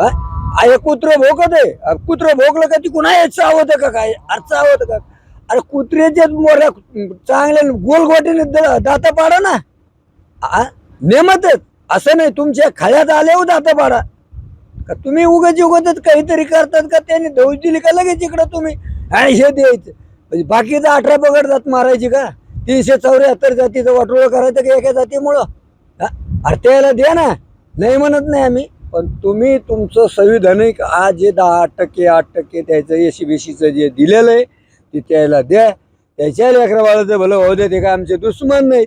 अरे हे कुत्र भोकत आहे? कुत्रं कुत्र भोकलं का ती कुणा चावत आवत का काय? अर्थ आवत का? अरे कुत्र्याच्याच मोऱ्या चांगल्या गोलगोटीने द- दाता पाडा ना. आ, नेमतच असं नाही तुमच्या खळ्यात आले हो दाता पाडा. का तुम्ही उगाच उगतच काहीतरी करतात का? त्यांनी धौज दिली का लगेच इकडं तुम्ही? आणि हे द्यायचं. म्हणजे बाकीचं अठरा पगड जात मारायची का? तीनशे चौऱ्याहत्तर जातीचं वाटोळं करायचं का एका जातीमुळं? हा? अरे त्याला द्या ना. नाही म्हणत नाही आम्ही. पण तुम्ही तुमचं संविधानिक आज जे दहा टक्के आठ टक्के त्याचं एसी बीसीचं जे दिलेलं आहे ते त्याला द्या. त्याच्या लेकरा बाळाचं भलं होऊ दे ते काय आमचे दुश्मन नाहीत.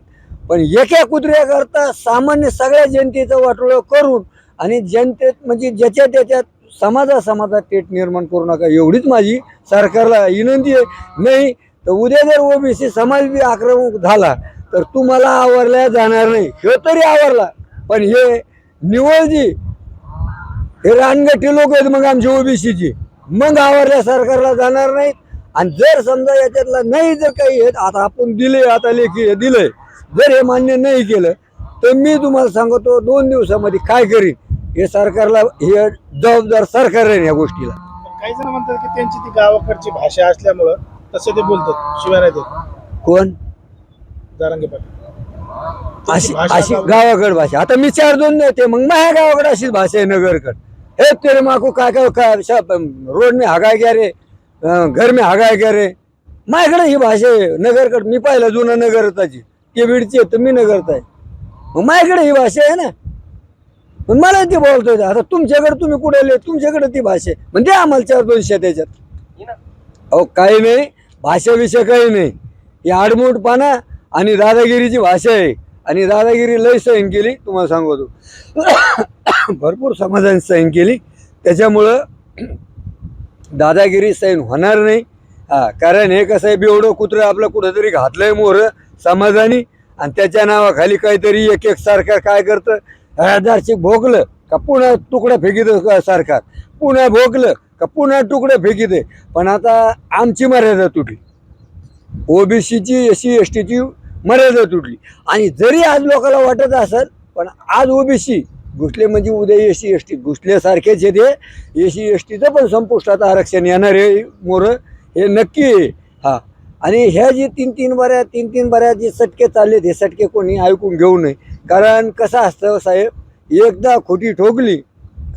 पण एका कुत्र्याकरता सामान्य सगळ्या जनतेचं वाटोळं करून आणि जनतेत म्हणजे ज्याच्या त्याच्यात समाजा समाजात तेट निर्माण करू नका एवढीच माझी सरकारला विनंती आहे. नाही तर उद्या जर ओबीसी समाज बी आक्रमक झाला तर तुम्हाला आवरल्या जाणार नाही. हे तरी आवरला. पण हे निवळ जी हे रानगट्टी लोक आहेत मग आमची ओबीसीची मग आवरल्या सरकारला जाणार नाहीत. आणि जर समजा याच्यातला नाही जर काही आहेत आता आपण दिले आता लेखी दिलंय. जर हे मान्य नाही केलं तर मी तुम्हाला सांगतो दोन दिवसामध्ये काय करीन? हे सरकारला हे जबाबदार सरकार आहे या गोष्टीला. काही जण म्हणतात की त्यांची ती गावाकडची भाषा असल्यामुळं तसे ते बोलतात शिवाय कोण? जारांगे पाटील. अशी भाषा अशी गाव- गावाकड भाषा. आता मी चार दोन नेते मग माझ्या गावाकडे अशीच भाषा आहे नगरकड. हे तेरे माकू काय काय काय सब, रोड में हगाय गया रे घर में हगाय गया रे। माझ्याकडे ही भाषा आहे नगरकड मी पाहिलं जुनं नगरताची ते बीडची आहे तर मी नगरता आहे मग माझ्याकडे ही भाषा आहे ना. पण मला ती बोलतोय आता तुमच्याकडे तुम्ही कुठे आले? तुमच्याकडे ती भाषा आहे. म्हणजे आम्हाला चार दोनशे त्याच्यात. अहो काही नाही भाषाविषय काही नाही. ही आडमुठपणा आणि दादागिरीची भाषा आहे. आणि दादागिरी लय सहन केली तुम्हाला सांगतो. भरपूर समाजाने सहन केली. त्याच्यामुळं दादागिरी सहन होणार नाही. हा कारण हे कसं आहे बेवडं कुत्रं आपलं कुठंतरी घातलंय मोर समाजाने आणि त्याच्या नावाखाली काहीतरी एक एक सरकार काय करतं? हजारची भोगलं का पुन्हा तुकडं फेकीत सरकार? पुन्हा भोगलं का पुन्हा तुकडं फेकीत? पण आता आमची मर्यादा तुटली. ओबीसीची एस सी एस टीची मर्यादा तुटली. आणि जरी आज लोकांना वाटत असेल पण आज ओबीसी घुसले म्हणजे उद्या एस सी एस टी घुसल्यासारखेच येते एस सी एस टीचं पण संपुष्टात आरक्षण येणार आहे मोरं. हे नक्की आहे. हा. आणि ह्या जे तीन तीन बऱ्या तीन तीन बऱ्या जे सटके चालले हे सटके कोणी ऐकून घेऊ नये. कारण कसं असतं साहेब एकदा खोटी ठोकली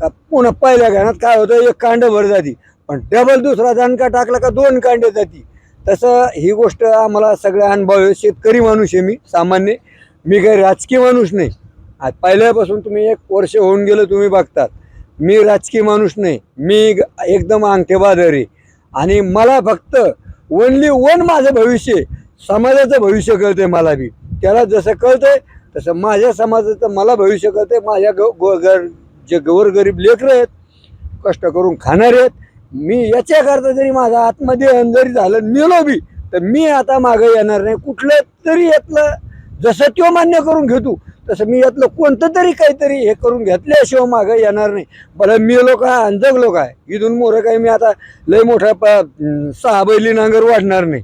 का पुन्हा पहिल्या गाण्यात काय होतं? एक कांड भर जाती. पण डबल दुसरा दणका टाकला का दोन कांडे जाती. तसं ही गोष्ट आम्हाला सगळ्या अनुभव आहे शेतकरी माणूस आहे मी सामान्य. मी काही राजकीय माणूस नाही. आज पहिल्यापासून तुम्ही एक वर्ष होऊन गेलं तुम्ही बघतात. मी राजकीय माणूस नाही. मी ग- एकदम अंगठेबादर आणि मला फक्त ओनली वन माझं भविष्य आहे. समाजाचं भविष्य कळतंय मला बी. त्याला जसं कळतंय तसं माझ्या समाजाचं मला भविष्य कळतंय. माझ्या ग गो- गर जे गोरगरीब लेकरं आहेत कष्ट करून खाणारे आहेत मी याच्याकरता जरी माझा आत्मदेहन जरी झालं मेलो बी तर मी आता मागं येणार नाही. कुठलं तरी यातलं जसं तो मान्य करून घेतो तसं मी यातलं कोणतं तरी काहीतरी हे करून घेतल्याशिवाय मागं येणार नाही. बरं मेलो काय आणि जगलो काय? इथून मोरं काय मी आता लय मोठ्या प- सहा बैली नांगर वाढणार नाही.